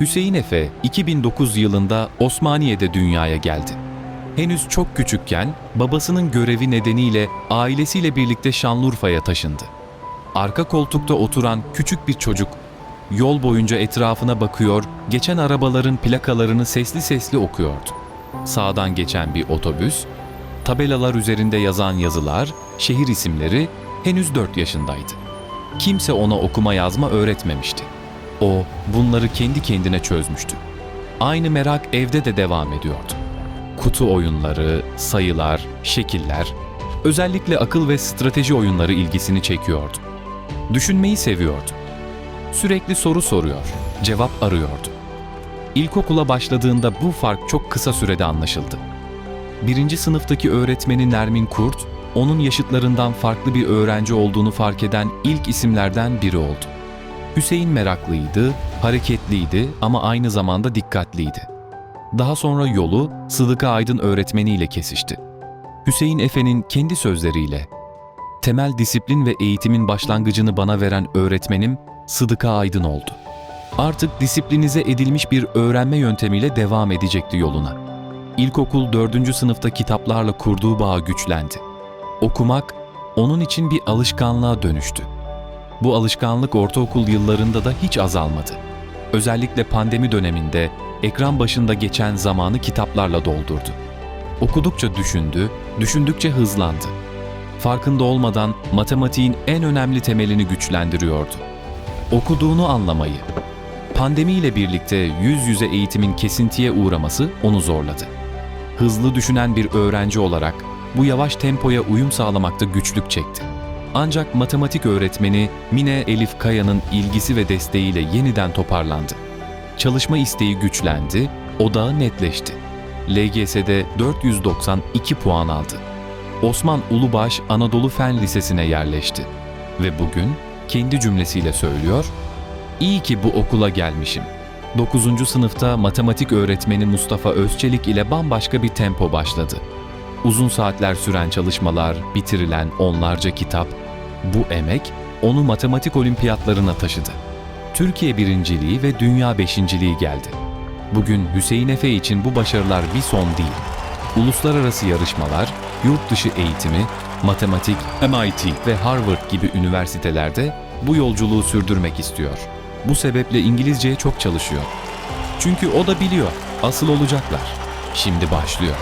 Hüseyin Efe 2009 yılında Osmaniye'de dünyaya geldi. Henüz çok küçükken babasının görevi nedeniyle ailesiyle birlikte Şanlıurfa'ya taşındı. Arka koltukta oturan küçük bir çocuk yol boyunca etrafına bakıyor, geçen arabaların plakalarını sesli sesli okuyordu. Sağdan geçen bir otobüs, tabelalar üzerinde yazan yazılar, şehir isimleri henüz 4 yaşındaydı. Kimse ona okuma yazma öğretmemişti. O bunları kendi kendine çözmüştü. Aynı merak evde de devam ediyordu. Kutu oyunları, sayılar, şekiller, özellikle akıl ve strateji oyunları ilgisini çekiyordu. Düşünmeyi seviyordu. Sürekli soru soruyor, cevap arıyordu. İlkokula başladığında bu fark çok kısa sürede anlaşıldı. Birinci sınıftaki öğretmeni Nermin Kurt, onun yaşıtlarından farklı bir öğrenci olduğunu fark eden ilk isimlerden biri oldu. Hüseyin meraklıydı, hareketliydi ama aynı zamanda dikkatliydi. Daha sonra yolu Sıdıka Aydın öğretmeniyle kesişti. Hüseyin Efe'nin kendi sözleriyle, temel disiplin ve eğitimin başlangıcını bana veren öğretmenim Sıdıka Aydın oldu. Artık disiplinize edilmiş bir öğrenme yöntemiyle devam edecekti yoluna. İlkokul 4. sınıfta kitaplarla kurduğu bağ güçlendi. Okumak onun için bir alışkanlığa dönüştü. Bu alışkanlık ortaokul yıllarında da hiç azalmadı. Özellikle pandemi döneminde ekran başında geçen zamanı kitaplarla doldurdu. Okudukça düşündü, düşündükçe hızlandı. Farkında olmadan matematiğin en önemli temelini güçlendiriyordu. Okuduğunu anlamayı. Pandemiyle birlikte yüz yüze eğitimin kesintiye uğraması onu zorladı. Hızlı düşünen bir öğrenci olarak bu yavaş tempoya uyum sağlamakta güçlük çekti. Ancak matematik öğretmeni Mine Elif Kaya'nın ilgisi ve desteğiyle yeniden toparlandı. Çalışma isteği güçlendi, odağı netleşti. LGS'de 492 puan aldı. Osman Ulubaş Anadolu Fen Lisesi'ne yerleşti. Ve bugün kendi cümlesiyle söylüyor, İyi ki bu okula gelmişim. 9. sınıfta matematik öğretmeni Mustafa Özçelik ile bambaşka bir tempo başladı. Uzun saatler süren çalışmalar, bitirilen onlarca kitap, bu emek onu matematik olimpiyatlarına taşıdı. Türkiye birinciliği ve dünya beşinciliği geldi. Bugün Hüseyin Efe için bu başarılar bir son değil. Uluslararası yarışmalar, yurt dışı eğitimi, matematik, MIT ve Harvard gibi üniversitelerde bu yolculuğu sürdürmek istiyor. Bu sebeple İngilizceye çok çalışıyor. Çünkü o da biliyor, asıl olacaklar. Şimdi başlıyor.